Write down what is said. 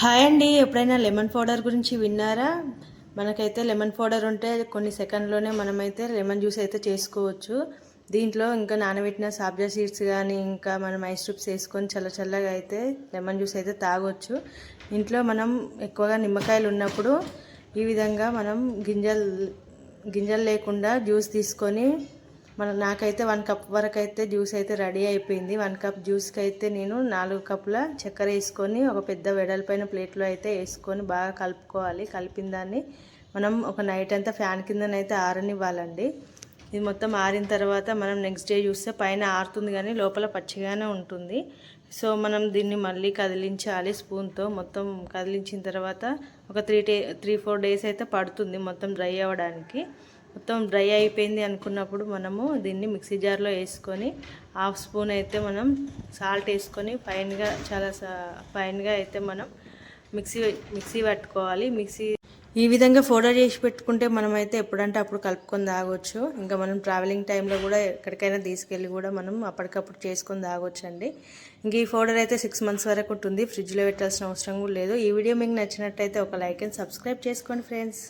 Hi అండి ఎప్పుడైనా lemon powder గురించి విన్నారా? మనకైతే లెమన్ పౌడర్ ఉంటే కొన్ని సెకండ్లోనే మనమైతే లెమన్ జ్యూస్ అయితే చేసుకోవచ్చు. దీంట్లో ఇంకా నానబెట్టిన సాబ్జా సీడ్స్ కానీ ఇంకా మనం ఐస్ ట్రిప్స్ వేసుకొని చల్ల చల్లగా అయితే లెమన్ జ్యూస్ అయితే తాగొచ్చు. ఇంట్లో మనం ఎక్కువగా నిమ్మకాయలు ఉన్నప్పుడు ఈ విధంగా మనం గింజలు గింజలు లేకుండా జ్యూస్ తీసుకొని మన నాకైతే వన్ కప్ వరకు అయితే జ్యూస్ అయితే రెడీ అయిపోయింది. వన్ కప్ జ్యూస్కి అయితే నేను నాలుగు కప్పుల చక్కెర వేసుకొని ఒక పెద్ద వెడల్పైన ప్లేట్లో అయితే వేసుకొని బాగా కలుపుకోవాలి. కలిపిన దాన్ని మనం ఒక నైట్ అంతా ఫ్యాన్ కిందనైతే ఆరనివ్వాలండి. ఇది మొత్తం ఆరిన తర్వాత మనం నెక్స్ట్ డే చూస్తే పైన ఆరుతుంది కానీ లోపల పచ్చిగానే ఉంటుంది. సో మనం దీన్ని మళ్ళీ కదిలించాలి స్పూన్తో. మొత్తం కదిలించిన తర్వాత ఒక three day three four days అయితే పడుతుంది మొత్తం డ్రై అవ్వడానికి. మొత్తం డ్రై అయిపోయింది అనుకున్నప్పుడు మనము దీన్ని మిక్సీ జార్లో వేసుకొని హాఫ్ స్పూన్ అయితే మనం సాల్ట్ వేసుకొని ఫైన్గా చాలా ఫైన్గా అయితే మనం మిక్సీ మిక్సీ పట్టుకోవాలి. మిక్సీ ఈ విధంగా ఫోడర్ చేసి పెట్టుకుంటే మనమైతే ఎప్పుడంటే అప్పుడు కలుపుకొని తాగొచ్చు. ఇంకా మనం ట్రావెలింగ్ టైంలో కూడా ఎక్కడికైనా తీసుకెళ్ళి కూడా మనం అప్పటికప్పుడు చేసుకొని తాగొచ్చు అండి ఇంక ఈ ఫోల్డర్ అయితే సిక్స్ మంత్స్ వరకు ఉంటుంది. ఫ్రిడ్జ్లో పెట్టాల్సిన అవసరం కూడా లేదు. ఈ వీడియో మీకు నచ్చినట్టయితే ఒక లైక్ అండ్ సబ్స్క్రైబ్ చేసుకోండి ఫ్రెండ్స్.